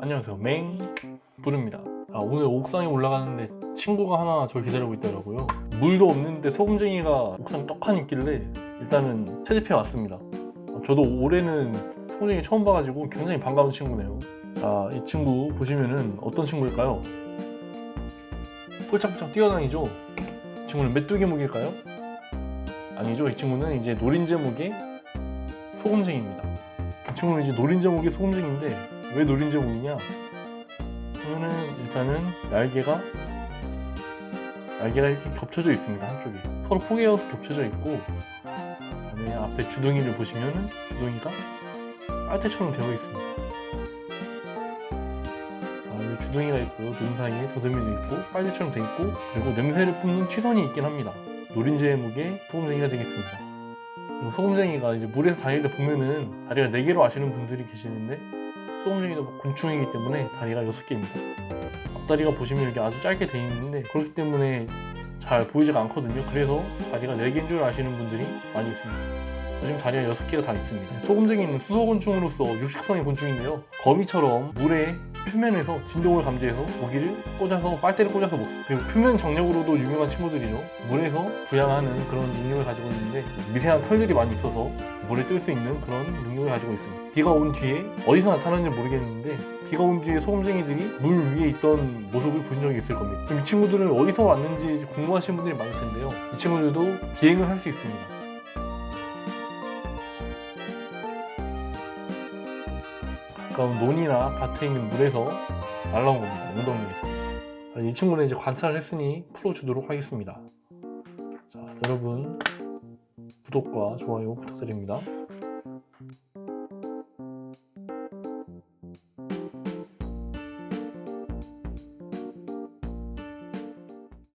안녕하세요 맹부릅니다 아, 오늘 옥상에 올라가는데 친구가 하나 저를 기다리고 있더라고요 물도 없는데 소금쟁이가 옥상에 떡하니 있길래 일단은 채집해 왔습니다 아, 저도 올해는 소금쟁이 처음 봐가지고 굉장히 반가운 친구네요 자 이 친구 보시면은 어떤 친구일까요? 폴짝폴짝 뛰어다니죠? 이 친구는 메뚜기 무기일까요? 아니죠? 이 친구는 이제 노린재 무기 소금쟁이입니다. 이 친구는 이제 노린재 무기 소금쟁이인데 왜 노린재 무기냐? 그러면은 일단은 날개가 날개가 이렇게 겹쳐져 있습니다 한쪽에 서로 포개어서 겹쳐져 있고 그다음에 앞에 주둥이를 보시면은 주둥이가 빨대처럼 되어 있습니다. 주둥이가 있고요 눈 사이에 더듬이도 있고 빨대처럼 되어 있고 그리고 냄새를 뿜는 취선이 있긴 합니다 노린재 무게 소금쟁이가 되겠습니다 소금쟁이가 이제 물에서 다닐 때 보면은 다리가 4개로 아시는 분들이 계시는데 소금쟁이도 곤충이기 때문에 다리가 6개입니다. 앞다리가 보시면 이렇게 아주 짧게 되어 있는데 그렇기 때문에 잘 보이지가 않거든요. 그래서 다리가 4개인 줄 아시는 분들이 많이 있습니다. 요즘 다리가 6개가 다 있습니다. 소금쟁이는 수소곤충으로서 육식성의 곤충인데요. 거미처럼 물의 표면에서 진동을 감지해서 고기를 꽂아서 빨대를 꽂아서 먹습니다. 그리고 표면 장력으로도 유명한 친구들이죠. 물에서 부양하는 그런 능력을 가지고 있는데 미세한 털들이 많이 있어서 물에 뜰 수 있는 그런 능력을 가지고 있습니다. 비가 온 뒤에 어디서 나타나는지 모르겠는데 비가 온 뒤에 소금쟁이들이 물 위에 있던 모습을 보신 적이 있을 겁니다. 이 친구들은 어디서 왔는지 궁금하신 분들이 많을 텐데요. 이 친구들도 비행을 할 수 있습니다. 가까운 논이나 밭에 있는 물에서 날라온 겁니다. 웅덩이에서. 자, 이 친구는 이제 관찰을 했으니 풀어주도록 하겠습니다. 자, 여러분 구독과 좋아요 부탁드립니다.